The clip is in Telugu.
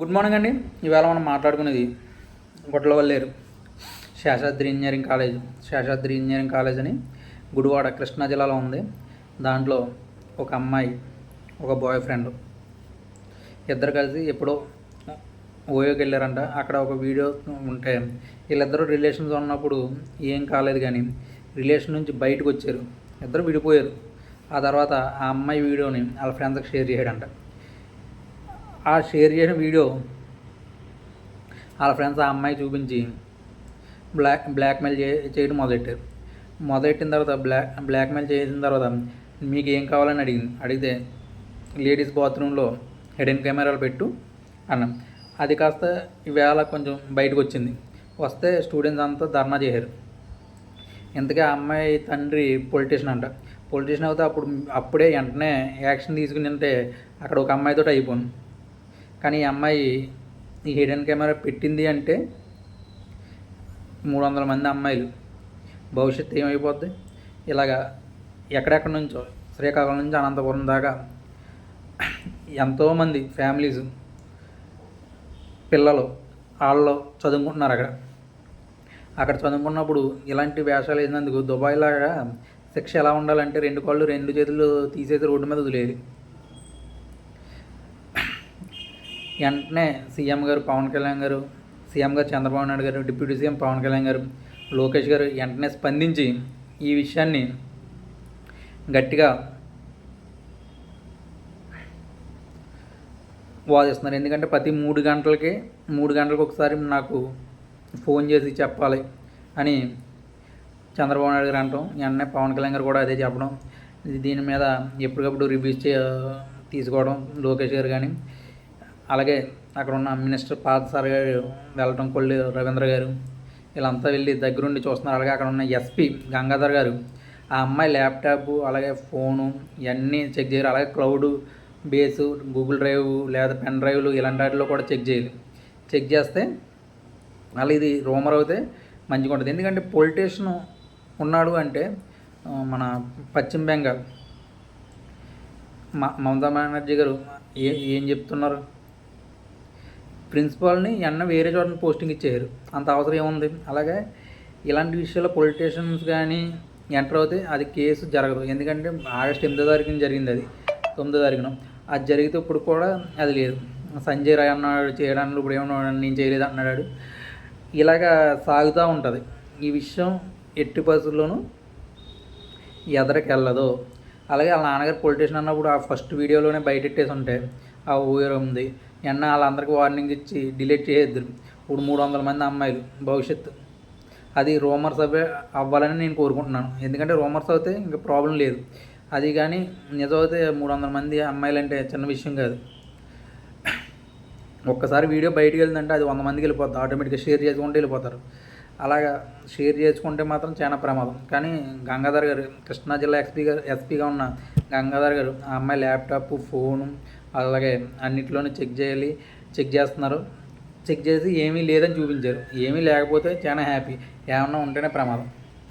గుడ్ మార్నింగ్ అండి. ఇవాళ మనం మాట్లాడుకునేది Gudlavalleru Seshadri engineering college. Seshadri engineering college అని గుడివాడ కృష్ణా జిల్లాలో ఉంది. దాంట్లో ఒక అమ్మాయి ఒక బాయ్ ఫ్రెండ్ ఇద్దరు కలిసి ఎప్పుడో ఓయోకి వెళ్ళారంట. అక్కడ ఒక వీడియో ఉంటే వీళ్ళిద్దరూ రిలేషన్స్ ఉన్నప్పుడు ఏం కాలేదు కానీ రిలేషన్ నుంచి బయటకు వచ్చారు. ఇద్దరు విడిపోయారు. ఆ తర్వాత ఆ అమ్మాయి వీడియోని వాళ్ళ ఫ్రెండ్స్కి షేర్ చేయడంట. ఆ షేర్ చేసిన వీడియో వాళ్ళ ఫ్రెండ్స్ ఆ అమ్మాయి చూపించి బ్లాక్ బ్లాక్మెయిల్ చే చేయడం మొదలెట్టారు. మొదలెట్టిన తర్వాత బ్లాక్ బ్లాక్మెయిల్ చేసిన తర్వాత మీకు ఏం కావాలని అడిగింది? అడిగితే లేడీస్ బాత్రూంలో హెడెన్ కెమెరాలు పెట్టు అన్నాం. అది కాస్త ఈవేళ కొంచెం బయటకు వచ్చింది. వస్తే స్టూడెంట్స్ అంతా ధర్నా చేశారు. ఇంతకీ ఆ అమ్మాయి తండ్రి పొలిటీషియన్ అంట. పొలిటీషియన్ అయితే అప్పుడు అప్పుడే వెంటనే యాక్షన్ తీసుకుని ఉంటే అక్కడ ఒక అమ్మాయితో అయిపోను. కానీ ఈ అమ్మాయి ఈ హిడెన్ కెమెరా పెట్టింది అంటే మూడు వందల మంది అమ్మాయిలు. భవిష్యత్తు ఏమైపోద్ది? ఇలాగా ఎక్కడెక్కడి నుంచో శ్రీకాకుళం నుంచి అనంతపురం దాకా ఎంతోమంది ఫ్యామిలీస్ పిల్లలు వాళ్ళు చదువుకుంటున్నారు అక్కడ. అక్కడ చదువుకున్నప్పుడు ఇలాంటి వేషాలు వేసినందుకు దుబాయ్ లాగా శిక్ష ఎలా ఉండాలంటే రెండు కాళ్ళు రెండు చేతులు తీసేసి రోడ్డు మీద వదిలేయాలి. వెంటనే సీఎం గారు పవన్ కళ్యాణ్ గారు సీఎం గారు చంద్రబాబు నాయుడు గారు డిప్యూటీ సీఎం పవన్ కళ్యాణ్ గారు లోకేష్ గారు వెంటనే స్పందించి ఈ విషయాన్ని గట్టిగా వాదిస్తున్నారు. ఎందుకంటే ప్రతి మూడు గంటలకి మూడు గంటలకు ఒకసారి నాకు ఫోన్ చేసి చెప్పాలి అని చంద్రబాబు నాయుడు గారు అంటాం. వెంటనే పవన్ కళ్యాణ్ గారు కూడా అదే చెప్పడం. దీని మీద ఎప్పటికప్పుడు రివ్యూస్ చే తీసుకోవడం లోకేష్ గారు కానీ అలాగే అక్కడ ఉన్న మినిస్టర్ పాత సార్ గారు వెళ్ళటం కొల్లి రవీంద్ర గారు వీళ్ళంతా వెళ్ళి దగ్గరుండి చూస్తున్నారు. అలాగే అక్కడ ఉన్న ఎస్పీ గంగాధర్ గారు ఆ అమ్మాయి ల్యాప్టాప్ అలాగే ఫోను ఇవన్నీ చెక్ చేయరు అలాగే క్లౌడ్ బేసు గూగుల్ డ్రైవ్ లేదా పెన్ డ్రైవ్లు ఇలాంటి వాటిలో కూడా చెక్ చేయాలి. చెక్ చేస్తే అలా ఇది రూమర్ అయితే మంచిగా ఉంటుంది. ఎందుకంటే పొలిటీషియన్ ఉన్నాడు అంటే మన పశ్చిమ బెంగాల్ మ- మమతా బెనర్జీ గారు ఏ ఏం చెప్తున్నారు? ప్రిన్సిపాల్ని ఎన్న వేరే చోట పోస్టింగ్ ఇచ్చేయరు అంత అవసరం ఏముంది? అలాగే ఇలాంటి విషయాల్లో పొలిటీషియన్స్ కానీ ఎంటర్ అవుతే అది కేసు జరగదు. ఎందుకంటే ఆగస్ట్ ఎనిమిదో తారీఖున జరిగింది అది. తొమ్మిదో తారీఖున. అది జరిగితే ఇప్పుడు కూడా అది లేదు. సంజయ్ రాయ్ అన్నాడు చేయడానికి ఇప్పుడు ఏమన్నా నేను చేయలేదు అన్నాడు. ఇలాగా సాగుతూ ఉంటుంది. ఈ విషయం ఎట్టి పరిస్థితుల్లోనూ ఎదరికెళ్ళదు అలాగే వాళ్ళ నాన్నగారు పొలిటీషియన్ అన్నప్పుడు ఆ ఫస్ట్ వీడియోలోనే బయటెట్టేసి ఉంటే ఆ ఊయర్ ఉంది. ఎన్న వాళ్ళందరికీ వార్నింగ్ ఇచ్చి డిలీట్ చేయొద్దు. ఇప్పుడు మూడు వందల మంది అమ్మాయిలు భవిష్యత్తు అది రూమర్స్ అవే అవ్వాలని నేను కోరుకుంటున్నాను. ఎందుకంటే రూమర్స్ అయితే ఇంకా ప్రాబ్లం లేదు. అది కానీ నిజం అయితే మూడు వందల మంది అమ్మాయిలంటే చిన్న విషయం కాదు. ఒక్కసారి వీడియో బయటకు వెళ్ళిందంటే అది వంద మందికి వెళ్ళిపోద్ది. ఆటోమేటిక్గా షేర్ చేసుకుంటే వెళ్ళిపోతారు. అలాగా షేర్ చేసుకుంటే మాత్రం చాలా ప్రమాదం. కానీ గంగాధర్ గారు కృష్ణా జిల్లా ఎస్పీ గారు ఎస్పీగా ఉన్న గంగాధర్ గారు ఆ అమ్మాయి ల్యాప్టాప్ ఫోను అలాగే అన్నిట్లోనే చెక్ చేయాలి చెక్ చేస్తున్నారు. చెక్ చేసి ఏమీ లేదని చూపించారు. ఏమీ లేకపోతే చాలా హ్యాపీ. ఏమన్నా ఉంటేనే ప్రమాదం.